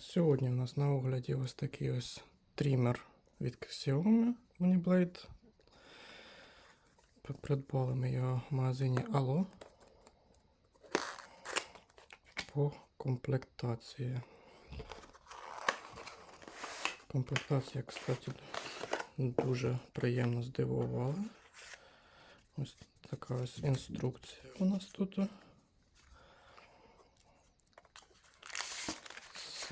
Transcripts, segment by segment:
Сьогодні у нас на огляді ось такий ось трімер від Xiaomi Uniblade. Придбали ми його в магазині Allo по комплектації. Комплектація, кстати, дуже приємно здивувала. Ось така ось інструкція у нас тут.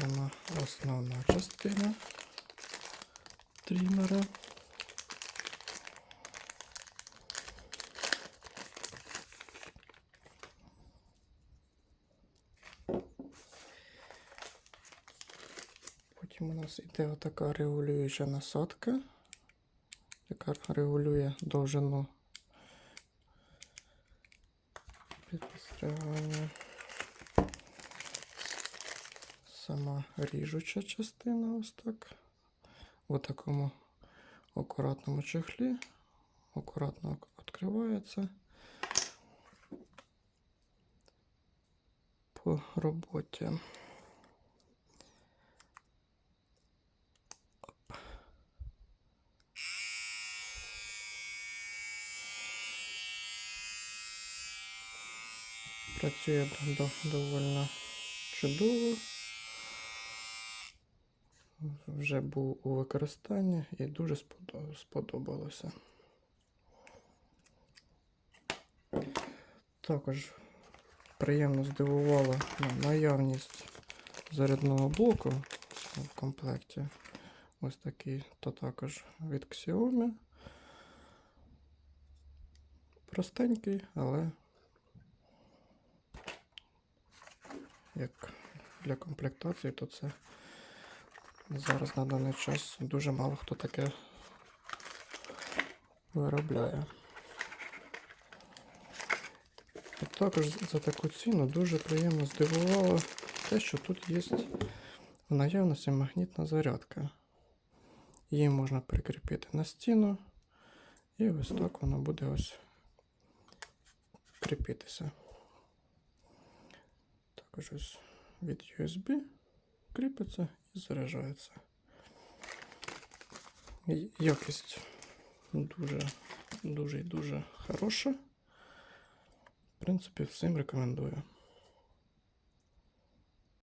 Сама основна частина трімера. Потім у нас іде отака регулююча насадка, яка регулює довжину підстригання. Сама ріжуча частина ось так. В такому акуратному чехлі. Акуратно відкривається. По роботі. Працює до, доволі чудово. Вже був у використанні і дуже сподобалося. Також приємно здивувала ну, наявність зарядного блоку в комплекті. Ось такий, то також від Xiaomi. Простенький, але як для комплектації, то це зараз на даний час дуже мало хто таке виробляє. І також за таку ціну дуже приємно здивувало те, що тут є в наявності магнітна зарядка. Її можна прикріпити на стіну, і ось так вона буде ось кріпитися. Також ось від USB кріпиться заряджається. І Якість дуже, дуже і дуже хороша. В принципі, всім рекомендую.